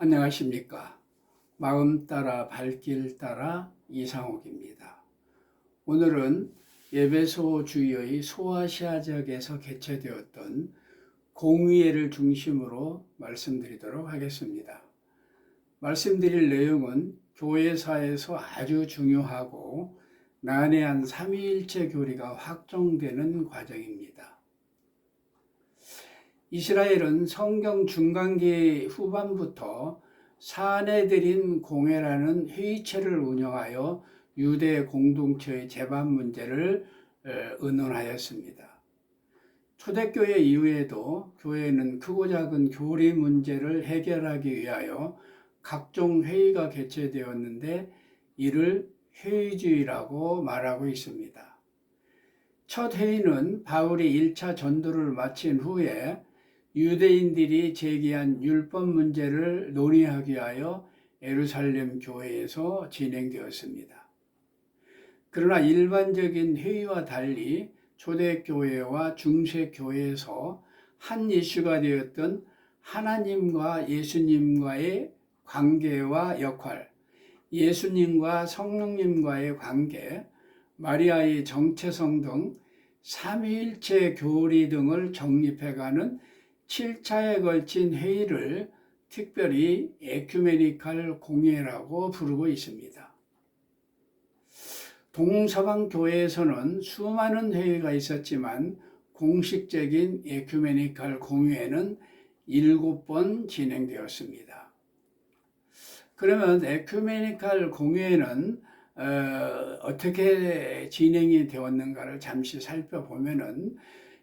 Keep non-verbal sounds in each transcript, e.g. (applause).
안녕하십니까. 마음 따라 발길 따라 이상옥입니다. 오늘은 예배소 주의 소아시아 지역에서 개최되었던 공의회를 중심으로 말씀드리도록 하겠습니다. 말씀드릴 내용은 교회사에서 아주 중요하고 난해한 삼위일체 교리가 확정되는 과정입니다. 이스라엘은 성경 중간기 후반부터 사내들인 공회라는 회의체를 운영하여 유대 공동체의 재반 문제를 의논하였습니다. 초대교회 이후에도 교회는 크고 작은 교리 문제를 해결하기 위하여 각종 회의가 개최되었는데 이를 회의주의라고 말하고 있습니다. 첫 회의는 바울이 1차 전도를 마친 후에 유대인들이 제기한 율법 문제를 논의하기 위하여 예루살렘 교회에서 진행되었습니다. 그러나 일반적인 회의와 달리 초대교회와 중세교회에서 한 이슈가 되었던 하나님과 예수님과의 관계와 역할, 예수님과 성령님과의 관계, 마리아의 정체성 등 삼위일체 교리 등을 정립해가는 7차에 걸친 회의를 특별히 에큐메니칼 공회라고 부르고 있습니다. 동서방 교회에서는 수많은 회의가 있었지만 공식적인 에큐메니칼 공회는 7번 진행되었습니다. 그러면 에큐메니칼 공회는 어, 떻게 진행이 되었는가를 잠시 살펴보면은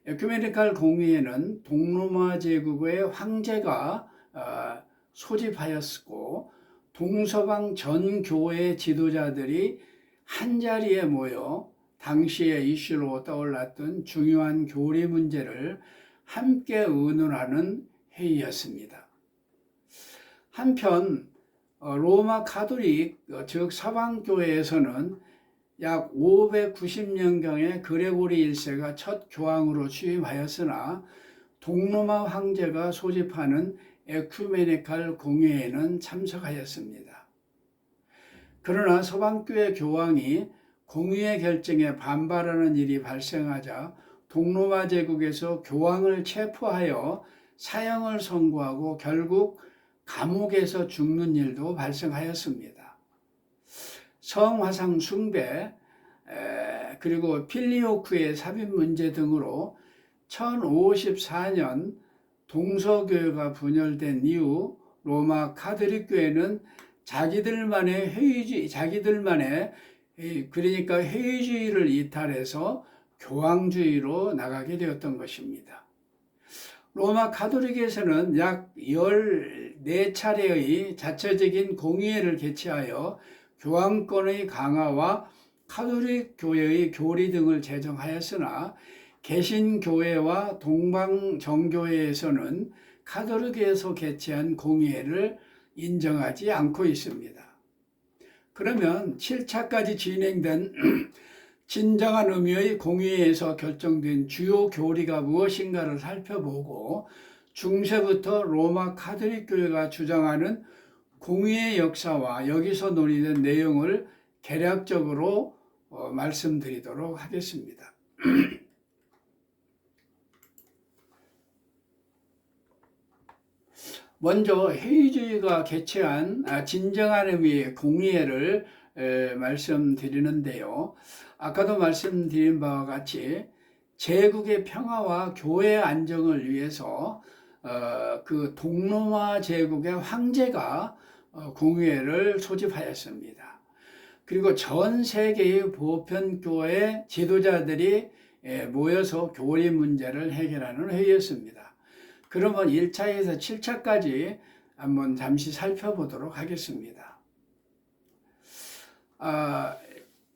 에큐메니칼 공회에는 동로마 제국의 황제가 어, 소집하였고 동서방 전 교회 지도자들이 한 자리에 모여 당시의 이슈로 떠올랐던 중요한 교리 문제를 함께 의논하는 회의였습니다. 한편 어, 로마 카톨릭 어, 즉 서방 교회에서는 약 590년경에 그레고리 1세가 첫 교황으로 취임하였으나 동로마 황제가 소집하는 에큐메니칼 공회에는 참석하였습니다. 그러나 서방교회 교황이 공의의 결정에 반발하는 일이 발생하자 동로마 제국에서 교황을 체포하여 사형을 선고하고 결국 감옥에서 죽는 일도 발생하였습니다. 성화상 숭배 그리고 필리오크의 삽입 문제 등으로 1054년 동서교회가 분열된 이후 로마 카톨릭 교회는 자기들만의 회의주의, 자기들만의 그러니까 회의주의를 이탈해서 교황주의로 나가게 되었던 것입니다. 로마 카톨릭에서는 약 14차례의 자체적인 공의회를 개최하여 교황권의 강화와 카톨릭 교회의 교리 등을 제정하였으나 개신교회와 동방정교회에서는 카톨릭에서 개최한 공의회를 인정하지 않고 있습니다. 그러면 7차까지 진행된 (clears throat) 진정한 의미의 공의회에서 결정된 주요 교리가 무엇인가를 살펴보고 중세부터 로마 카톨릭 교회가 주장하는 공의의 역사와 여기서 논의된 내용을 개략적으로 어, 말씀드리도록 하겠습니다. (clears throat) 먼저 회의주의가 개최한 아, 진정한 의미의 공의회를 말씀드리는데요. 아까도 말씀드린 바와 같이 제국의 평화와 교회 안정을 위해서 어, 그 동로마 제국의 황제가 어, 공회를 소집하였습니다. 그리고 전 세계의 보편교회 지도자들이 예, 모여서 교리 문제를 해결하는 회의였습니다. 그러면 1차에서 7차까지 한번 잠시 살펴보도록 하겠습니다. 아,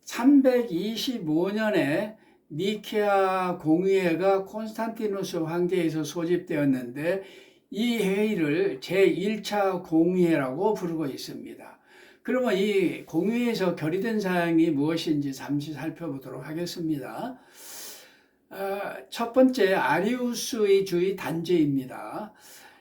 325년에 니케아 공의회가 콘스탄티누스 황제에서 소집되었는데 이 회의를 제1차 공의회라고 부르고 있습니다. 그러면 이 공의회에서 결의된 사항이 무엇인지 잠시 살펴보도록 하겠습니다. 어, 첫 번째 아리우스의 주의 단죄입니다.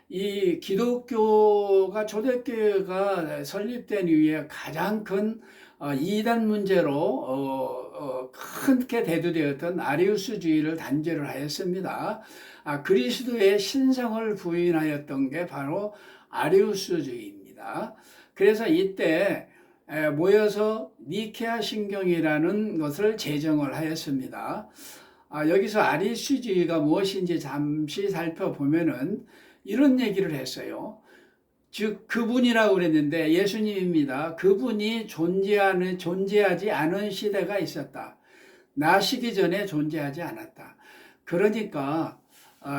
이 기독교가 초대교회가 설립된 이후에 가장 큰 어, 이단 문제로 어, 어, 크게 대두되었던 아리우스주의를 단죄를 하였습니다. 아, 그리스도의 신성을 부인하였던 게 바로 아리우스주의입니다. 그래서 이때 에, 모여서 니케아 신경이라는 것을 제정을 하였습니다. 아, 여기서 아리우스주의가 무엇인지 잠시 살펴보면은 이런 얘기를 했어요. 즉 그분이라고 그랬는데 예수님입니다. 그분이 존재하는 존재하지 않은 시대가 있었다. 나시기 전에 존재하지 않았다. 그러니까 어,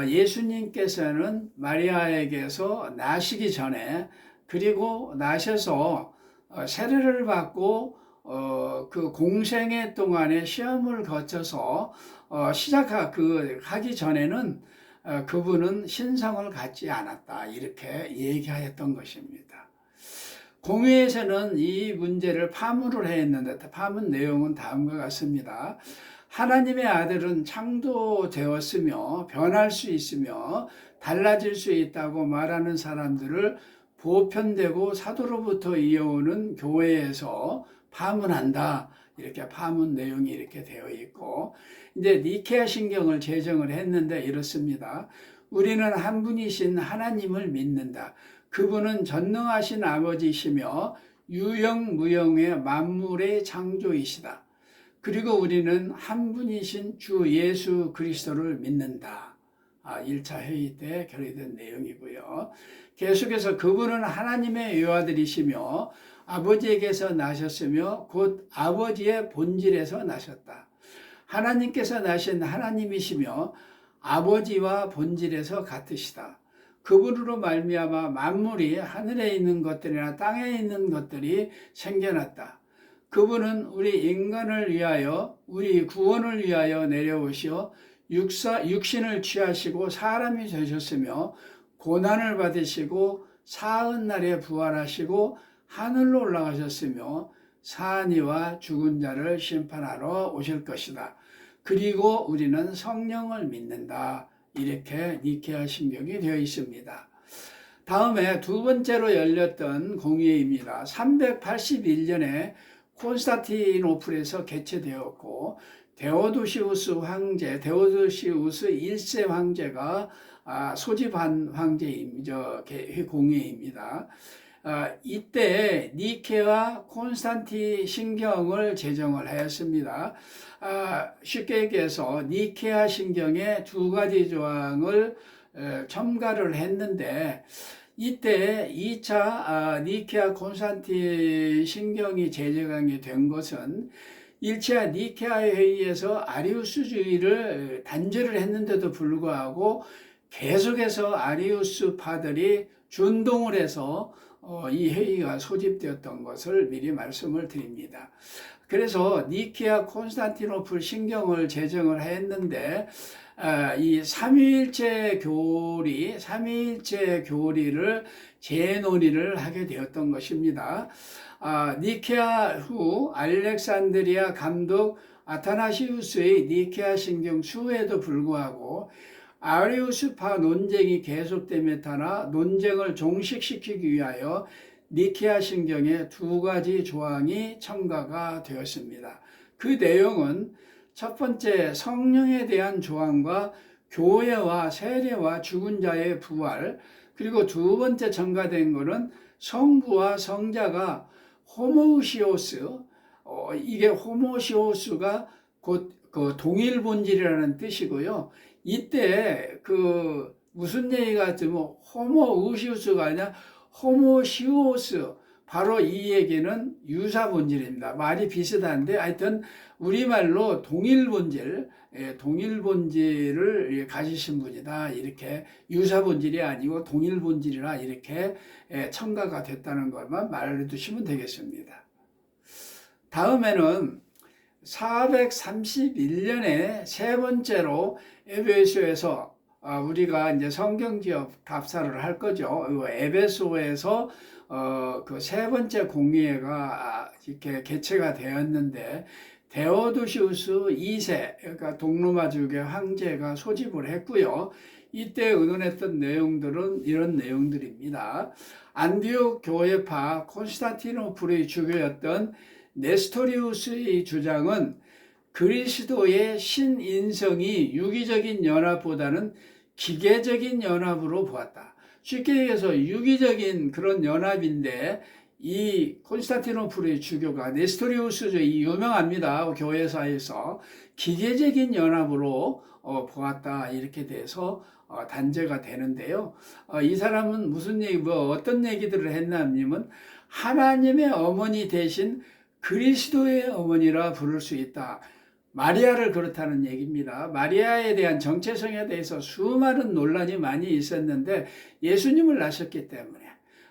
예수님께서는 마리아에게서 나시기 전에 그리고 나셔서 어, 세례를 받고 어, 그 공생애 동안에 시험을 거쳐서 시작하 그 전에는 어, 그분은 신성을 갖지 않았다. 이렇게 얘기하였던 것입니다. 공회에서는 이 문제를 파문을 했는데 파문 내용은 다음과 같습니다. 하나님의 아들은 창조되었으며 변할 수 있으며 달라질 수 있다고 말하는 사람들을 보편되고 사도로부터 이어오는 교회에서 파문한다. 이렇게 파문 내용이 이렇게 되어 있고 이제 니케아 신경을 제정을 했는데 이렇습니다. 우리는 한 분이신 하나님을 믿는다. 그분은 전능하신 아버지시며 유영무영의 만물의 창조이시다. 그리고 우리는 한 분이신 주 예수 그리스도를 믿는다. 아, 1차 회의 때 결의된 내용이고요. 계속해서 그분은 하나님의 외아들이시며 아버지에게서 나셨으며 곧 아버지의 본질에서 나셨다. 하나님께서 나신 하나님이시며 아버지와 본질에서 같으시다. 그분으로 말미암아 만물이 하늘에 있는 것들이나 땅에 있는 것들이 생겨났다. 그분은 우리 인간을 위하여 우리 구원을 위하여 내려오시어 육사, 육신을 취하시고 사람이 되셨으며 고난을 받으시고 사흔 날에 부활하시고 하늘로 올라가셨으며 사니와 죽은 자를 심판하러 오실 것이다. 그리고 우리는 성령을 믿는다. 이렇게 니케아 신경이 되어 있습니다. 다음에 두 번째로 열렸던 공예입니다. 381년에 콘스타티노플에서 개최되었고 데오도시우스 황제, 데오도시우스 1세 황제가 아, 소집한 황제입니다. 공예입니다. 아, 이때 니케와 콘스탄티 신경을 제정을 하였습니다. 아, 쉽게 얘기해서 니케아 신경의 두 가지 조항을 첨가를 했는데 이때 2차 아, 니케아 콘스탄티 신경이 제정이 된 것은 1차 니케아 회의에서 아리우스주의를 단죄를 했는데도 불구하고 계속해서 아리우스파들이 준동을 해서 어, 이 회의가 소집되었던 것을 미리 말씀을 드립니다. 그래서 니키아 콘스탄티노플 신경을 제정을 했는데 아, 이 삼위일체 교리, 삼위일체 교리를 재논의를 하게 되었던 것입니다. 아, 니케아 후 알렉산드리아 감독 아타나시우스의 니케아 신경 수에도 불구하고 아리우스파 논쟁이 계속됨에 따라 논쟁을 종식시키기 위하여 니케아 신경의 두 가지 조항이 첨가가 되었습니다. 그 내용은 첫 번째 성령에 대한 조항과 교회와 세례와 죽은 자의 부활 그리고 두 번째 첨가된 것은 성부와 성자가 호모시오스 어, 이게 호모시오스가 곧 그 동일 본질이라는 뜻이고요. 이때 그 무슨 얘기가 들면 호모 우시우스가 아니라 호모시우스 바로 이 얘기는 유사 본질입니다. 말이 비슷한데 하여튼 우리말로 동일 본질, 예, 동일 본질을 가지신 분이다. 이렇게 유사 본질이 아니고 동일 본질이라 이렇게 예, 첨가가 됐다는 것만 말해 두시면 되겠습니다. 다음에는 431년에 세 번째로 에베소에서 아, 우리가 이제 성경 지역 답사를 할 거죠. 에베소에서 어, 그 세 번째 공예가 이렇게 개최가 되었는데 데오도시우스 2세 그러니까 동로마족의 황제가 소집을 했고요. 이때 의논했던 내용들은 이런 내용들입니다. 안디옥 교회파 콘스탄티노플의 주교였던 네스토리우스의 주장은 그리스도의 신인성이 유기적인 연합보다는 기계적인 연합으로 보았다. 쉽게 얘기해서 유기적인 그런 연합인데 이 콘스탄티노플의 주교가 네스토리우스이 유명합니다. 교회사에서 기계적인 연합으로 어, 보았다 이렇게 돼서 어, 단죄가 되는데요. 어, 이 사람은 무슨 얘기, 뭐 어떤 얘기들을 했냐면 하나님의 어머니 대신 그리스도의 어머니라 부를 수 있다. 마리아를 그렇다는 얘기입니다. 마리아에 대한 정체성에 대해서 수많은 논란이 많이 있었는데 예수님을 낳으셨기 때문에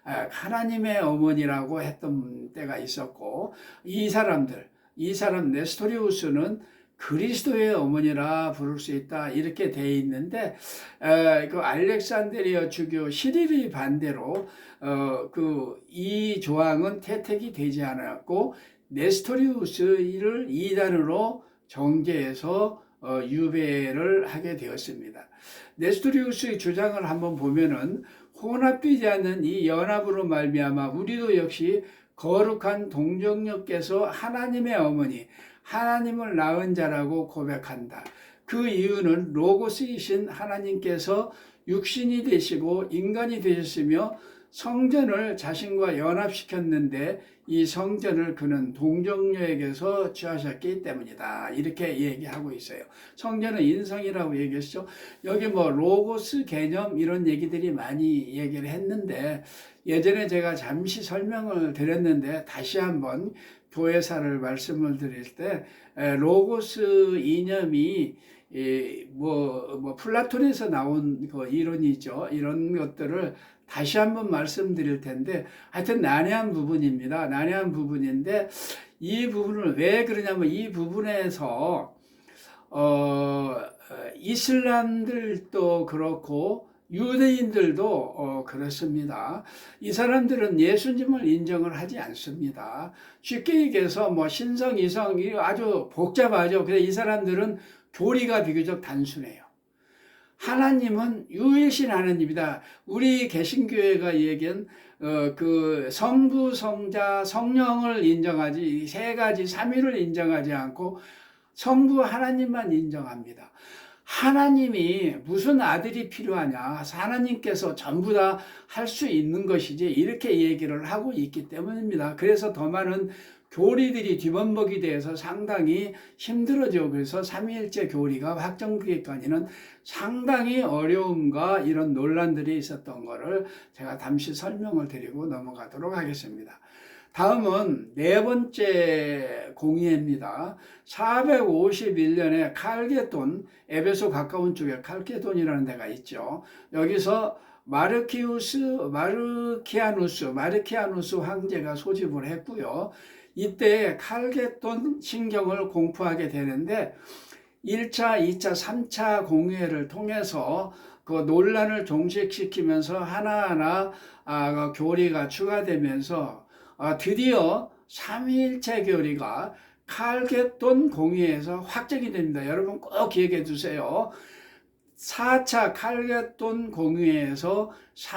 아, 하나님의 어머니라고 했던 때가 있었고 이 사람들, 이 사람 네스토리우스는 그리스도의 어머니라 부를 수 있다 이렇게 돼 있는데 그 알렉산드리아 주교 시릴의 반대로 어, 그 이 조항은 채택이 되지 않았고 네스토리우스를 이단으로 정계에서 어, 유배를 하게 되었습니다. 네스토리우스의 주장을 한번 보면은 혼합되지 않는 이 연합으로 말미암아 우리도 역시 거룩한 동정녀께서 하나님의 어머니, 하나님을 낳은 자라고 고백한다. 그 이유는 로고스이신 하나님께서 육신이 되시고 인간이 되셨으며 성전을 자신과 연합시켰는데 이 성전을 그는 동정녀에게서 취하셨기 때문이다. 이렇게 얘기하고 있어요. 성전은 인성이라고 얘기했죠. 여기 뭐 로고스 개념 이런 얘기들이 많이 얘기를 했는데 예전에 제가 잠시 설명을 드렸는데 다시 한번 교회사를 말씀을 드릴 때 로고스 이념이 뭐, 뭐 플라톤에서 나온 그 이론이죠. 이런 것들을 다시 한번 말씀드릴 텐데 하여튼 난해한 부분입니다. 난해한 부분인데 이 부분을 왜 그러냐면 이 부분에서 어, 이슬람들도 그렇고 유대인들도 어, 그렇습니다. 이 사람들은 예수님을 인정을 하지 않습니다. 쉽게 얘기해서 뭐 신성, 이성 아주 복잡하죠. 그래서 이 사람들은 교리가 비교적 단순해요. 하나님은 유일신 하나님이다. 우리 개신교회가 얘기한 어, 그 성부, 성자, 성령을 인정하지 세 가지 삼위를 인정하지 않고 성부 하나님만 인정합니다. 하나님이 무슨 아들이 필요하냐? 하나님께서 전부 다 할 수 있는 것이지 이렇게 얘기를 하고 있기 때문입니다. 그래서 더 많은 교리들이 뒤범벅이 돼서 상당히 힘들어져. 그래서 삼위일체 교리가 확정되기까지는 상당히 어려움과 이런 논란들이 있었던 것을 제가 잠시 설명을 드리고 넘어가도록 하겠습니다. 다음은 네 번째 공의입니다. 451년에 칼게돈, 에베소 가까운 쪽에 칼게돈이라는 데가 있죠. 여기서 마르키우스, 마르키아누스, 마르키아누스 황제가 소집을 했고요. 이때 칼게돈 신경을 공부하게 되는데 1차, 2차, 3차 공회를 통해서 그 논란을 종식시키면서 하나하나 아, 그 교리가 추가되면서 아, 드디어 삼위일체 교리가 칼게돈 공의에서 확정이 됩니다. 여러분 꼭 기억해 두세요. 4차 칼게돈 공의에서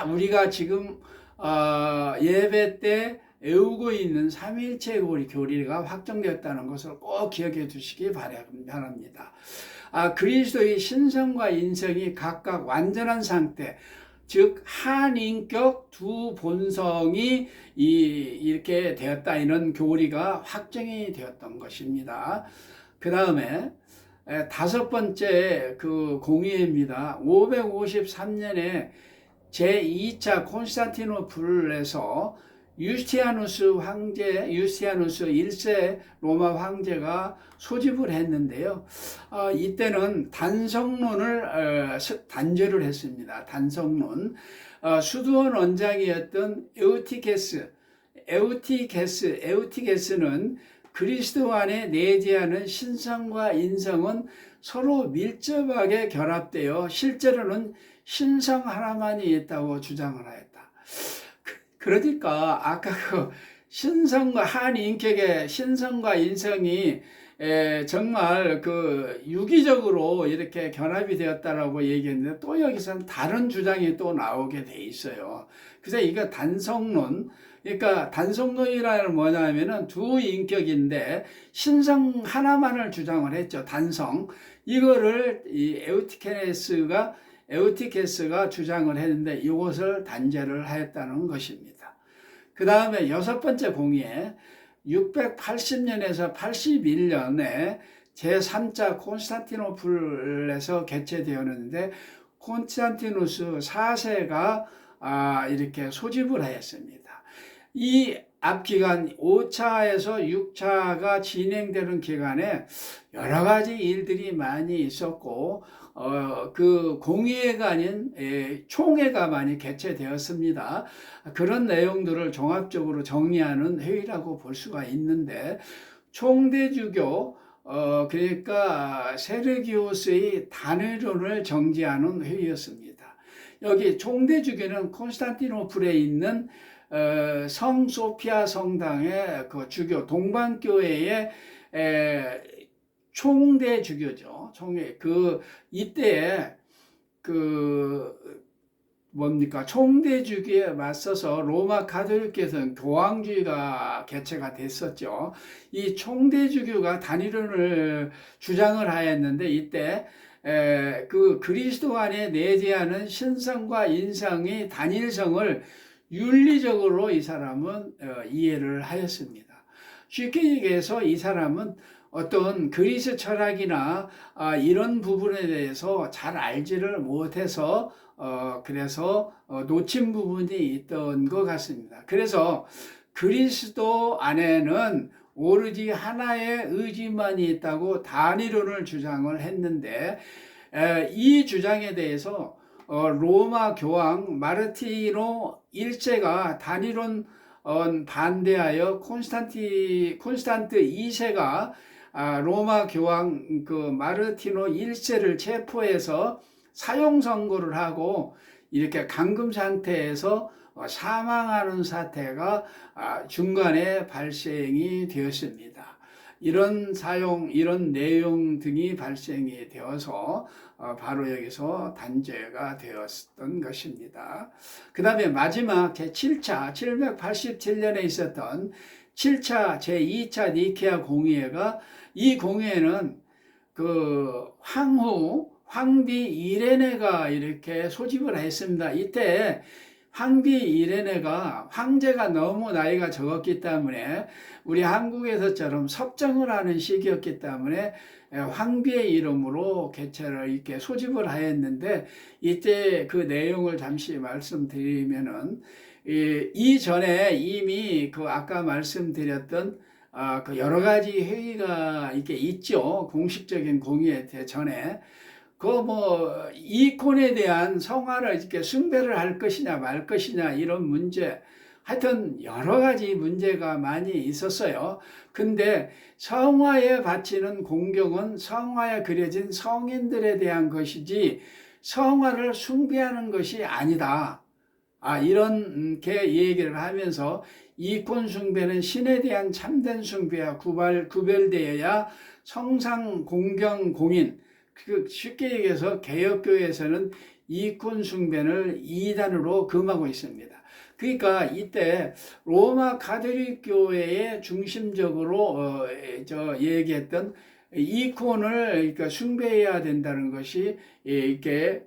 우리가 지금 어, 예배 때 애우고 있는 삼일체 교리가 확정되었다는 것을 꼭 기억해 두시기 바랍니다. 아, 그리스도의 신성과 인성이 각각 완전한 상태, 즉 한인격 두 본성이 이, 이 렇게 되었다 이런 교리가 확정이 되었던 것입니다. 그 다음에 다섯 번째 그 공의입니다. 553년에 제2차 콘스탄티노플에서 유스티아누스 황제, 유스티아누스 1세 로마 황제가 소집을 했는데요. 어, 이때는 단성론을 어, 단죄를 했습니다. 단성론. 어, 수두원 원장이었던 에우티케스, 에우티케스, 에우티케스는 그리스도 안에 내재하는 신성과 인성은 서로 밀접하게 결합되어 실제로는 신성 하나만이 있다고 주장을 하였다. 그러니까 아까 그 신성과 한 인격의 신성과 인성이 에, 정말 그 유기적으로 이렇게 견합이 되었다라고 얘기했는데 또 여기서는 다른 주장이 또 나오게 돼 있어요. 그래서 이거 단성론, 그러니까 단성론이라는 뭐냐면은 두 인격인데 신성 하나만을 주장을 했죠. 단성. 이거를 이 에우티케네스가 에우티케스가 주장을 했는데 이것을 단죄를 하였다는 것입니다. 그 다음에 여섯 번째 공의에 680년에서 81년에 제3자 콘스탄티노플에서 개최되었는데 콘스탄티누스 4세가 아, 이렇게 소집을 하였습니다. 이 앞 기간 5차에서 6차가 진행되는 기간에 여러 가지 일들이 많이 있었고 어, 그 공의회가 아닌 에, 총회가 많이 개최되었습니다. 그런 내용들을 종합적으로 정리하는 회의라고 볼 수가 있는데 총대주교 어, 그러니까 세르기오스의 단회론을 정지하는 회의였습니다. 여기 총대주교는 콘스탄티노플에 있는 어, 성 소피아 성당의 그 주교 동방교회의 에, 총대 주교죠. 총회 그 이때 그 뭡니까 총대 주교에 맞서서 로마 가톨릭께서는 교황주의가 개최가 됐었죠. 이 총대 주교가 단일론을 주장을 하였는데 이때 에, 그 그리스도 안에 내재하는 신성과 인성의 단일성을 윤리적으로 이 사람은 어, 이해를 하였습니다. 쉽게 얘기해서 이 사람은 어떤 그리스 철학이나 아, 이런 부분에 대해서 잘 알지를 못해서 어, 그래서 어, 놓친 부분이 있던 것 같습니다. 그래서 그리스도 안에는 오로지 하나의 의지만이 있다고 단일론을 주장을 했는데 에, 이 주장에 대해서 어, 로마 교황 마르티노 일세가 단일론 어, 반대하여 콘스탄티 콘스탄트 2세가 아, 로마 교황 그 마르티노 1세를 체포해서 사형 선고를 하고 이렇게 감금 상태에서 어, 사망하는 사태가 아, 중간에 발생이 되었습니다. 이런 사용, 이런 내용 등이 발생이 되어서 어, 바로 여기서 단죄가 되었던 것입니다. 그 다음에 마지막 제7차 787년에 있었던 7차 제2차 니케아 공의회가 이 공회는 그 황후 황비 이레네가 이렇게 소집을 했습니다. 이때 황비 이레네가 황제가 너무 나이가 적었기 때문에 우리 한국에서처럼 섭정을 하는 시기였기 때문에 황비의 이름으로 개최를 이렇게 소집을 하였는데 이때 그 내용을 잠시 말씀드리면은 이 전에 이미 그 아까 말씀드렸던 아, 그 여러 가지 회의가 이렇게 있죠. 공식적인 공의회 전에. 그 뭐 이콘에 대한 성화를 이렇게 숭배를 할 것이냐 말 것이냐 이런 문제 하여튼 여러 가지 문제가 많이 있었어요. 근데 성화에 바치는 공경은 성화에 그려진 성인들에 대한 것이지 성화를 숭배하는 것이 아니다. 아, 이렇게 얘기를 하면서 이권 숭배는 신에 대한 참된 숭배와 구발, 구별되어야 성상 공경 공인 그 쉽게 얘기해서 개혁교회에서는 이권 숭배를 이단으로 금하고 있습니다. 그러니까 이때 로마 가톨릭 교회의 중심적으로 어, 저 얘기했던 이콘을 그러니까 숭배해야 된다는 것이 이렇게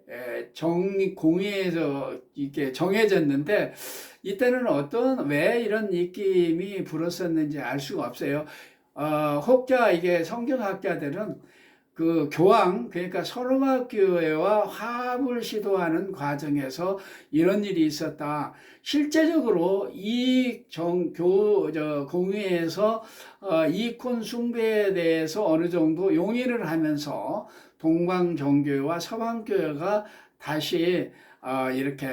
정 공의에서 이렇게 정해졌는데 이때는 어떤 왜 이런 느낌이 불었었는지 알 수가 없어요. 어, 혹자 이게 성경학자들은 그 교황 그러니까 서로마 교회와 화합을 시도하는 과정에서 이런 일이 있었다. 실제적으로 이 정교 공회에서 어, 이콘 숭배에 대해서 어느 정도 용인을 하면서 동방 정교회와 서방 교회가 다시 어, 이렇게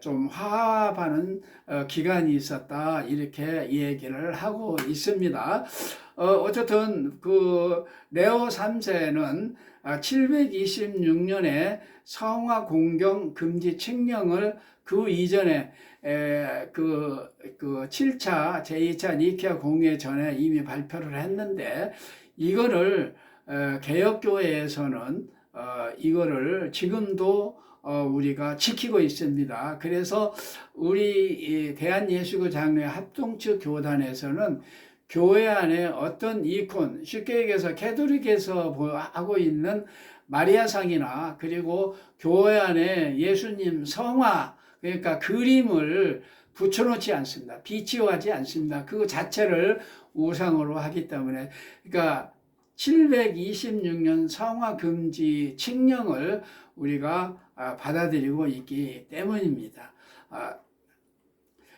좀 화합하는 어, 기간이 있었다 이렇게 얘기를 하고 있습니다. 어, 어쨌든 그 레오 3세는 726년에 성화 공경 금지 칙령을 그 이전에 에, 그, 그 7차, 제2차 니케아 공회 전에 이미 발표를 했는데 이거를 어, 개혁교회에서는 어, 이거를 지금도 어, 우리가 지키고 있습니다. 그래서 우리 이 대한예수교 장로회 합동측 교단에서는 교회 안에 어떤 이콘, 쉽게 얘기해서 캐톨릭에서 보- 하고 있는 마리아상이나 그리고 교회 안에 예수님 성화, 그러니까 그림을 붙여놓지 않습니다. 비치하지 않습니다. 그 자체를 우상으로 하기 때문에, 그러니까 726년 성화 금지 칙령을 우리가 아, 받아들이고 있기 때문입니다. 아,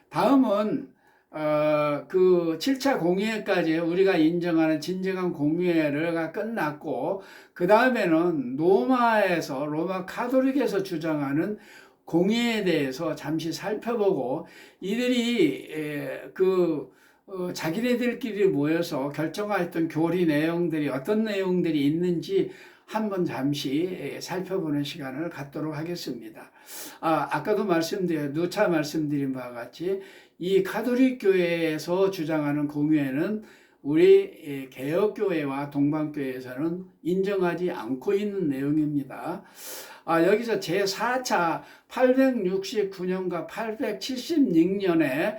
다음은 어, 그 7차 공의회까지 우리가 인정하는 진정한 공의회가 끝났고 그 다음에는 로마에서 로마 카톨릭에서 주장하는 공의에 대해서 잠시 살펴보고 이들이 에, 그 어, 자기네들끼리 모여서 결정했던 교리 내용들이 어떤 내용들이 있는지 한번 잠시 에, 살펴보는 시간을 갖도록 하겠습니다. 아, 아까도 말씀드린 누차 말씀드린 바와 같이 이 카톨릭 교회에서 주장하는 공의회는 우리 개혁교회와 동방교회에서는 인정하지 않고 있는 내용입니다. 아, 여기서 제4차 869년과 876년에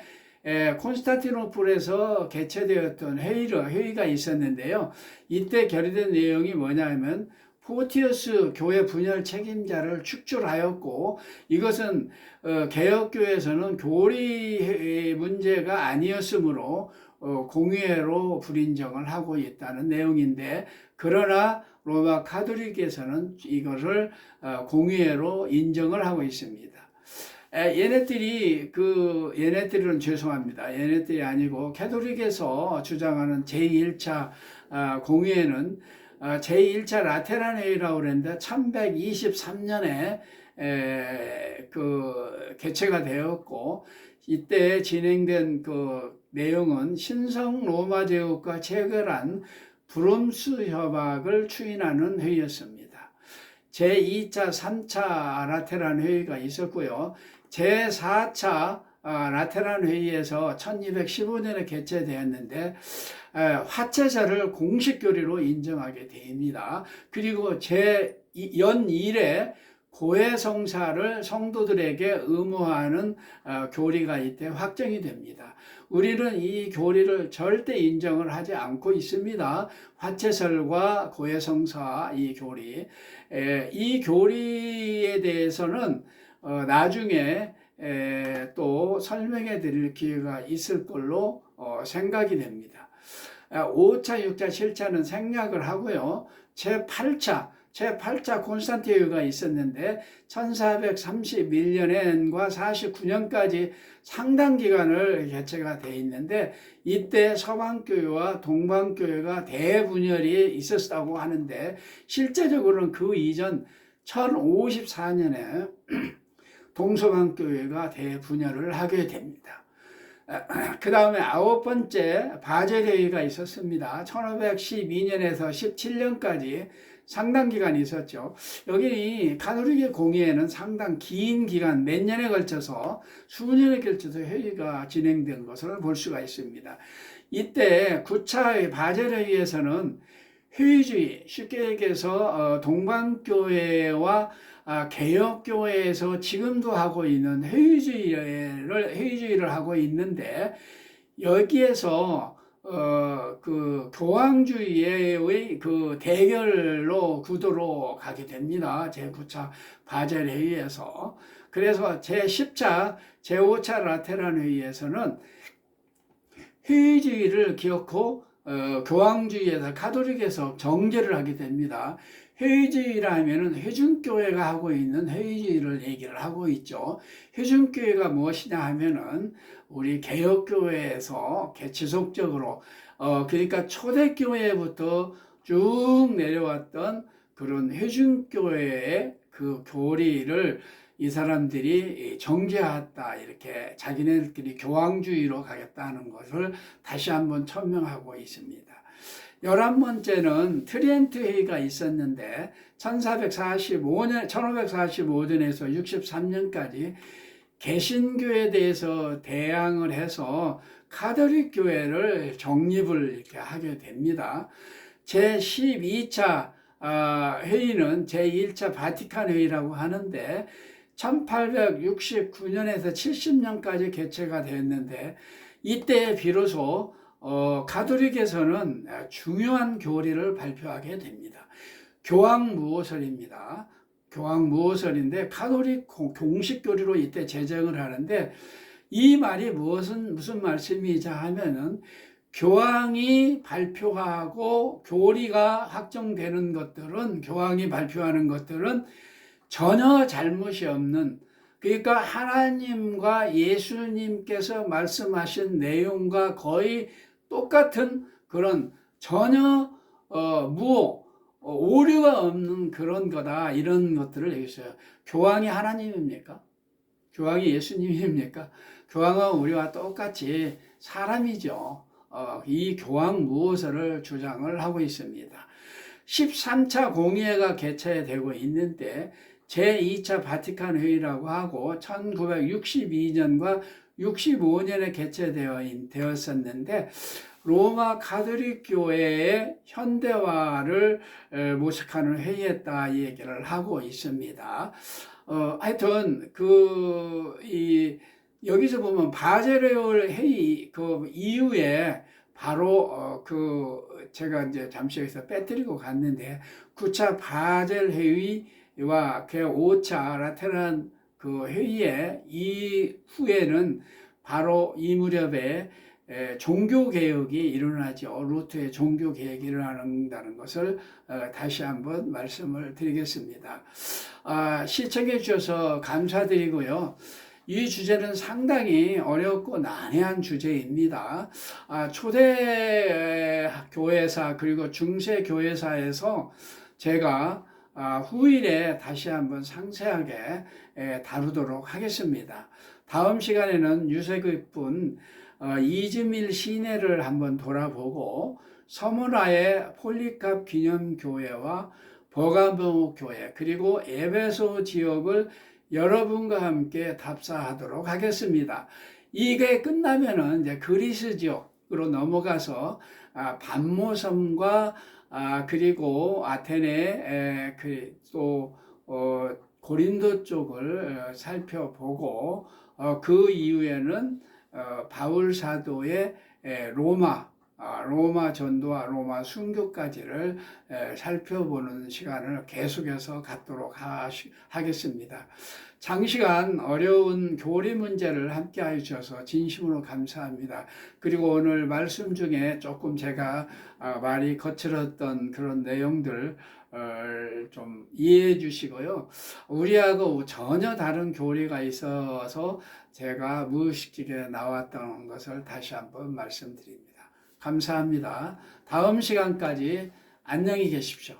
콘스탄티노플에서 개최되었던 회의로, 회의가 있었는데요. 이때 결의된 내용이 뭐냐면 포티어스 교회 분열 책임자를 축출하였고 이것은 어, 개혁교회에서는 교리 문제가 아니었으므로 어, 공의회로 불인정을 하고 있다는 내용인데 그러나 로마 카톨릭에서는 이것을 어, 공의회로 인정을 하고 있습니다. 에, 얘네들이 그 얘네들은 죄송합니다. 얘네들이 아니고 캐톨릭에서 주장하는 제1차 아, 공의회는 아, 제1차 라테란 회의라고 그랬는데 1123년에 에, 그 개최가 되었고 이때 진행된 그 내용은 신성 로마 제국과 체결한 브롬스 협약을 추인하는 회의였습니다. 제2차, 3차 라테란 회의가 있었고요. 제4차 아, 라테란 회의에서 1215년에 개최되었는데 에, 화채사를 공식 교리로 인정하게 됩니다. 그리고 제 연일에 고해 성사를 성도들에게 의무화하는 어, 교리가 이때 확정이 됩니다. 우리는 이 교리를 절대 인정을 하지 않고 있습니다. 화채설과 고해 성사 이 교리, 에, 이 교리에 대해서는 어, 나중에 에, 또 설명해 드릴 기회가 있을 걸로 어, 생각이 됩니다. 5차, 6차, 7차는 생략을 하고요. 제 8차, 제 8차 콘스탄티유가 있었는데 1431년과 49년까지 상당 기간을 개최가 돼 있는데 이때 서방교회와 동방교회가 대분열이 있었다고 하는데 실제적으로는 그 이전 1054년에 (clears throat) 동서방교회가 대분열을 하게 됩니다. (clears throat) 그 다음에 아홉 번째 바젤회의가 있었습니다. 1512년에서 17년까지 상당 기간이 있었죠. 여기 가톨릭의 공의회는 상당 긴 기간, 몇 년에 걸쳐서 수년에 걸쳐서 회의가 진행된 것을 볼 수가 있습니다. 이때 9차의 바젤회의에서는 회의주의, 쉽게 얘기해서 어, 동방교회와 아, 개혁교회에서 지금도 하고 있는 회의주의를, 회의주의를 하고 있는데, 여기에서, 어, 그, 교황주의의 그 대결로 구도로 가게 됩니다. 제9차 바젤 회의에서. 그래서 제10차, 제5차 라테란 회의에서는 회의주의를 기억고, 어, 교황주의에서 카톨릭에서 정제를 하게 됩니다. 회의주의라 하면은 회중교회가 하고 있는 회의주의를 얘기를 하고 있죠. 회중교회가 무엇이냐 하면은 우리 개혁교회에서 지속적으로 어 그러니까 초대교회부터 쭉 내려왔던 그런 회중교회의 그 교리를 이 사람들이 정죄했다 이렇게 자기네들끼리 교황주의로 가겠다는 것을 다시 한번 천명하고 있습니다. 열한 번째는 트리엔트 회의가 있었는데 1445년 1545년에서 63년까지 개신교에 대해서 대항을 해서 카톨릭 교회를 정립을 이렇게 하게 됩니다. 제 12차 아, 회의는 제 1차 바티칸 회의라고 하는데 1869년에서 70년까지 개최가 됐는데 이때 비로소 어, 가톨릭에서는 중요한 교리를 발표하게 됩니다. 교황 무호설입니다. 교황 무호설인데 가톨릭 공- 공식 교리로 이때 제정을 하는데 이 말이 무엇은 무슨 말씀이자 하면은 교황이 발표하고 교리가 확정되는 것들은 교황이 발표하는 것들은 전혀 잘못이 없는 그러니까 하나님과 예수님께서 말씀하신 내용과 거의 똑같은 그런 전혀 어, 무호 어, 오류가 없는 그런 거다 이런 것들을 얘기했어요. 교황이 하나님입니까? 교황이 예수님입니까? 교황은 우리와 똑같이 사람이죠. 어, 이 교황 무호설을 주장을 하고 있습니다. 13차 공예가 개최되고 있는데 제2차 바티칸 회의라고 하고 1962년과 65년에 개최되어 되었었는데 로마 가톨릭 교회의 현대화를 에, 모색하는 회의였다 이 얘기를 하고 있습니다. 어, 하여튼 그 이 여기서 보면 바젤레올 회의 그 이후에 바로 어, 그 제가 이제 잠시 여기서 빼뜨리고 갔는데 9차 바젤 회의와 그 5차 라테란 그 회의에 이 후에는 바로 이 무렵에 에, 종교 개혁이 일어나죠. 루트의 종교 개혁이 일어난다는 것을 어, 다시 한번 말씀을 드리겠습니다. 아, 시청해 주셔서 감사드리고요. 이 주제는 상당히 어렵고 난해한 주제입니다. 아, 초대 교회사 그리고 중세 교회사에서 제가 아, 후일에 다시 한번 상세하게 에, 다루도록 하겠습니다. 다음 시간에는 유세급분 어, 이즈밀 시내를 한번 돌아보고 서문화의 폴리캅 기념교회와 버가모 교회 그리고 에베소 지역을 여러분과 함께 답사하도록 하겠습니다. 이게 끝나면은 이제 그리스 지역으로 넘어가서 아, 반모섬과 아, 그리고 아테네 그 또 어, 고린도 쪽을 어, 살펴보고 어, 그 이후에는 어, 바울 사도의 에, 로마 아, 로마 전도와 로마 순교까지를 에, 살펴보는 시간을 계속해서 갖도록 하시, 하겠습니다. 장시간 어려운 교리 문제를 함께 해주셔서 진심으로 감사합니다. 그리고 오늘 말씀 중에 조금 제가 아, 말이 거칠었던 그런 내용들 어, 좀 이해해 주시고요. 우리하고 전혀 다른 교리가 있어서 제가 무의식적에 나왔던 것을 다시 한번 말씀드립니다. 감사합니다. 다음 시간까지 안녕히 계십시오.